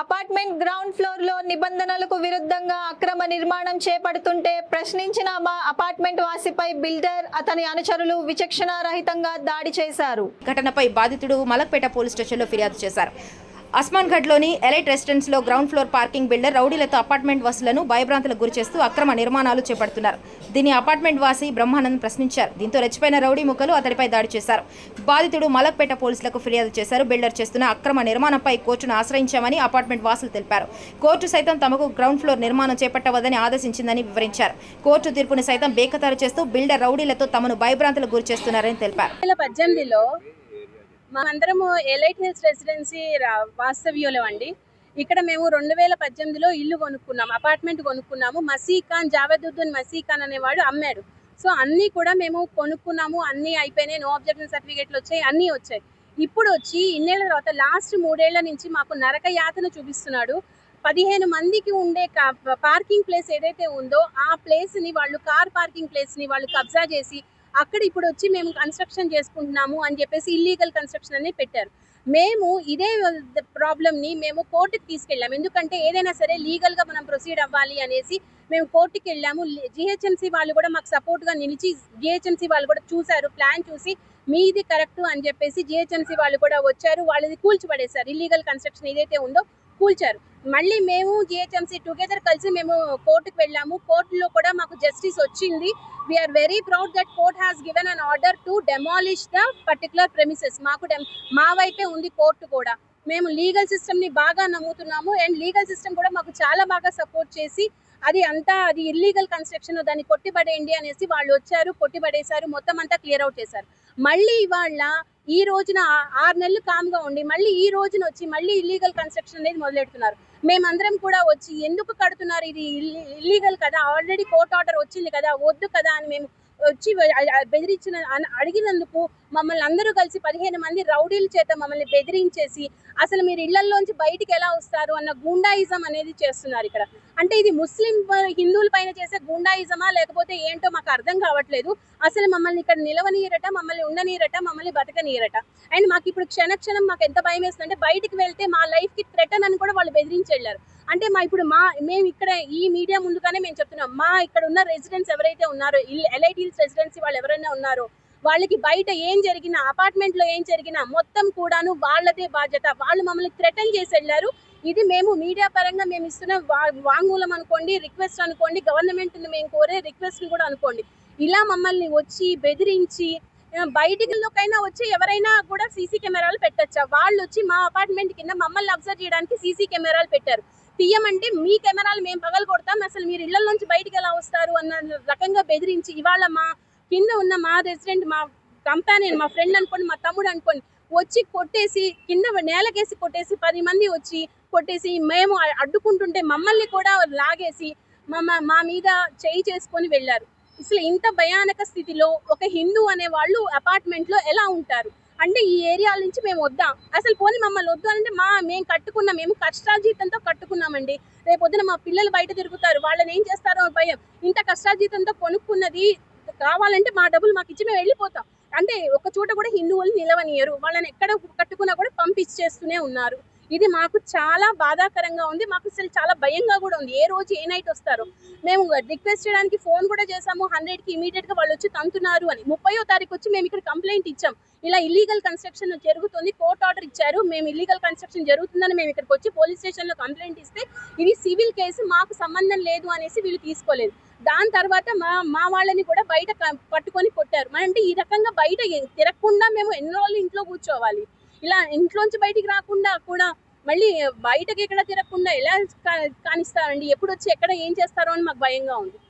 Apartment ground ఫ్లోర్లో నిబంధనలకు విరుద్ధంగా అక్రమ నిర్మాణం చేపడుతుంటే ప్రశ్నించిన మా అపార్ట్మెంట్ వాసిపై బిల్డర్ అతని అనుచరులు విచక్షణ రహితంగా దాడి చేశారు. ఘటనపై బాధితుడు మలక్పేట పోలీస్ స్టేషన్లో ఫిర్యాదు చేశారు. అస్మాన్ఘడ్లోని ఎలైట్ రెసిడెన్స్లో గ్రౌండ్ ఫ్లోర్ పార్కింగ్ బిల్డర్ రౌడీలతో అపార్ట్మెంట్ వాసులను భయభ్రాంతులకు గురిచేస్తూ అక్రమ నిర్మాణాలు చేపడుతున్నారు. దీన్ని అపార్ట్మెంట్ వాసి బ్రహ్మానంద్ ప్రశ్నించారు. దీంతో రెచ్చిపోయిన రౌడీ ముక్కలు అతడిపై దాడి చేశారు. బాధితుడు మలక్పేట పోలీసులకు ఫిర్యాదు చేశారు. బిల్డర్ చేస్తున్న అక్రమ నిర్మాణంపై కోర్టును ఆశ్రయించామని అపార్ట్మెంట్ వాసులు తెలిపారు. కోర్టు సైతం తమకు గ్రౌండ్ ఫ్లోర్ నిర్మాణం చేపట్టవద్దని ఆదేశించిందని వివరించారు. కోర్టు తీర్పుని సైతం బేఖతారు చేస్తూ బిల్డర్ రౌడీలతో తమను భయభ్రాంతులకు గురి చేస్తున్నారని తెలిపారు. పద్దెనిమిదిలో మేమందరము ఎలైట్ హిల్స్ రెసిడెన్సీ వాస్తవ్యులం అండి ఇక్కడ మేము రెండు వేల పద్దెనిమిదిలో ఇల్లు కొనుక్కున్నాం అపార్ట్మెంట్ కొనుక్కున్నాము. మసీ ఖాన్ జావేదుద్దీన్ మసీఖాన్ అనేవాడు అమ్మాడు. సో అన్నీ కూడా మేము కొనుక్కున్నాము. అన్నీ అయిపోయినాయి. నో అబ్జెక్షన్ సర్టిఫికేట్లు వచ్చాయి. అన్నీ వచ్చాయి. ఇప్పుడు వచ్చి ఇన్నేళ్ళ తర్వాత లాస్ట్ మూడేళ్ళ నుంచి మాకు నరక యాతన చూపిస్తున్నాడు. పదిహేను మందికి ఉండే పార్కింగ్ ప్లేస్ ఏదైతే ఉందో ఆ ప్లేస్ని వాళ్ళు కార్ పార్కింగ్ ప్లేస్ని వాళ్ళు కబ్జా చేసి అక్కడ ఇప్పుడు వచ్చి మేము కన్స్ట్రక్షన్ చేసుకుంటున్నాము అని చెప్పేసి ఇల్లీగల్ కన్స్ట్రక్షన్ అని పెట్టారు. మేము ఇదే ప్రాబ్లమ్ని మేము కోర్టుకి తీసుకెళ్ళాము. ఎందుకంటే ఏదైనా సరే లీగల్గా మనం ప్రొసీడ్ అవ్వాలి అనేసి మేము కోర్టుకి వెళ్ళాము. జిహెచ్ఎంసీ వాళ్ళు కూడా మాకు సపోర్ట్గా నిలిచి జిహెచ్ఎంసీ వాళ్ళు కూడా చూశారు ప్లాన్ చూసి మీది కరెక్ట్ అని చెప్పేసి జిహెచ్ఎంసీ వాళ్ళు కూడా వచ్చారు. వాళ్ళది కూల్చిపడేశారు. ఇల్లీగల్ కన్స్ట్రక్షన్ ఏదైతే ఉందో కూల్చారు. మళ్ళీ మేము జిహెచ్ఎంసీ టుగెదర్ కలిసి మేము కోర్టుకు వెళ్ళాము. కోర్టులో కూడా మాకు జస్టిస్ వచ్చింది. We're very proud that court has given an order to demolish the particular premises మాకు మా వైపే ఉంది కోర్టు కూడా. మేము లీగల్ సిస్టమ్ని బాగా నమ్ముతున్నాము. అండ్ లీగల్ సిస్టమ్ కూడా మాకు చాలా బాగా సపోర్ట్ చేసి అది అంతా అది ఇల్లీగల్ కన్స్ట్రక్షన్ దాన్ని కొట్టిపడేయండి అనేసి వాళ్ళు వచ్చారు కొట్టిపడేశారు మొత్తం అంతా క్లియర్ అవుట్ చేశారు. మళ్ళీ ఇవాళ ఈ రోజున ఆరు నెలలు కామ్గా ఉండి మళ్ళీ ఈ రోజున వచ్చి మళ్ళీ ఇల్లీగల్ కన్స్ట్రక్షన్ అనేది మొదలెడుతున్నారు. మేమందరం కూడా వచ్చి ఎందుకు కడుతున్నారు? ఇది ఇల్లీగల్ కదా. ఆల్రెడీ కోర్ట్ ఆర్డర్ వచ్చింది కదా. వద్దు కదా అని మేము వచ్చి బెదిరించిన అడిగినందుకు మమ్మల్ని అందరూ కలిసి పదిహేను మంది రౌడీల చేత మమ్మల్ని బెదిరించేసి అసలు మీరు ఇళ్ళలోంచి బయటికి ఎలా వస్తారు అన్న గూండాయిజం అనేది చేస్తున్నారు ఇక్కడ. అంటే ఇది ముస్లిం హిందువుల పైన చేసే గూండాయిజమా లేకపోతే ఏంటో మాకు అర్థం కావట్లేదు. అసలు మమ్మల్ని ఇక్కడ నిలవనీయరట మమ్మల్ని ఉండనీయరట మమ్మల్ని బతకనీయరట. అండ్ మాకు ఇప్పుడు క్షణ క్షణం మాకు ఎంత భయం వేస్తుందంటే బయటికి వెళ్తే మా లైఫ్కి థ్రెటన్ అని కూడా వాళ్ళు బెదిరించి వెళ్ళారు. అంటే మా ఇప్పుడు మా మేము ఇక్కడ ఈ మీడియా ముందుగానే మేము చెప్తున్నాం. మా ఇక్కడ ఉన్న రెసిడెంట్స్ ఎవరైతే ఉన్నారో ఎల్ఐటి హిల్స్ రెసిడెన్సీ వాళ్ళు ఎవరైనా ఉన్నారో వాళ్ళకి బయట ఏం జరిగినా అపార్ట్మెంట్లో ఏం జరిగినా మొత్తం కూడాను వాళ్ళదే బాధ్యత. వాళ్ళు మమ్మల్ని థ్రెటన్ చేసి వెళ్ళారు. ఇది మేము మీడియా పరంగా మేము ఇస్తున్న వా- వాంగ్మూలం అనుకోండి రిక్వెస్ట్ అనుకోండి గవర్నమెంట్ మేము కోరే రిక్వెస్ట్ కూడా అనుకోండి. ఇలా మమ్మల్ని వచ్చి బెదిరించి ఆ, బయటికిలోకైనా వచ్చి ఎవరైనా కూడా సీసీ కెమెరాలు పెట్టచ్చా? వాళ్ళు వచ్చి మా అపార్ట్మెంట్ కింద మమ్మల్ని అబ్జర్వ్ చేయడానికి సీసీ కెమెరాలు పెట్టారు. తీయమంటే మీ కెమెరాలు మేము పగలు కొడతాం అసలు మీరు ఇళ్ళ నుంచి బయటికి ఎలా వస్తారు? అన్న రకంగా బెదిరించి ఇవాళ మా కింద ఉన్న మా రెసిడెంట్ మా కంపానియన్ మా ఫ్రెండ్ అనుకోండి మా తమ్ముడు అనుకోండి వచ్చి కొట్టేసి కింద నేలకేసి కొట్టేసి పది మంది వచ్చి కొట్టేసి మేము అడ్డుకుంటుంటే మమ్మల్ని కూడా లాగేసి మమ్మ మా మీద చేయి చేసుకొని వెళ్ళారు. అసలు ఇంత భయానక స్థితిలో ఒక హిందూ అనే వాళ్ళు అపార్ట్మెంట్లో ఎలా ఉంటారు? అంటే ఈ ఏరియాల నుంచి మేము వద్దాం. అసలు పోనీ మమ్మల్ని వద్దు అంటే మా మేము కట్టుకున్నాం మేము కష్టార్జితంతో కట్టుకున్నామండి. రేపొద్దున మా పిల్లలు బయట తిరుగుతారు వాళ్ళని ఏం చేస్తారో భయం. ఇంత కష్టార్జితంతో కొనుక్కున్నది కావాలంటే మా డబ్బులు మాకు ఇచ్చి మేము వెళ్ళిపోతాం. అంటే ఒక చోట కూడా హిందువులు నిలవనియరు. వాళ్ళని ఎక్కడ కట్టుకున్నా కూడా పంపించేస్తూనే ఉన్నారు. ఇది మాకు చాలా బాధాకరంగా ఉంది. మాకు అసలు చాలా భయంగా కూడా ఉంది. ఏ రోజు ఏ నైట్ వస్తారు. మేము రిక్వెస్ట్ చేయడానికి ఫోన్ కూడా చేసాము హండ్రెడ్కి ఇమీడియట్గా వాళ్ళు వచ్చి తంతున్నారు అని. ముప్పయో తారీఖు వచ్చి మేము ఇక్కడ కంప్లైంట్ ఇచ్చాం. ఇలా ఇల్లీగల్ కన్స్ట్రక్షన్ జరుగుతుంది. కోర్ట్ ఆర్డర్ ఇచ్చారు. మేము ఇల్లీగల్ కన్స్ట్రక్షన్ జరుగుతుందని మేము ఇక్కడికి వచ్చి పోలీస్ స్టేషన్లో కంప్లైంట్ ఇస్తే ఇది సివిల్ కేసు మాకు సంబంధం లేదు అనేసి వీళ్ళు తీసుకోలేదు. దాని తర్వాత మా మా వాళ్ళని కూడా బయట పట్టుకొని కొట్టారు. అంటే ఈ రకంగా బయట తిరగకుండా మేము ఎన్ని రోజులు ఇంట్లో కూర్చోవాలి. ఇలా ఇంట్లోంచి బయటికి రాకుండా కూడా మళ్ళీ బయటకి ఎక్కడ తిరగకుండా ఎలా కా- కానిస్తారండి? ఎప్పుడు వచ్చి ఎక్కడ ఏం చేస్తారో అని మాకు భయంగా ఉంది.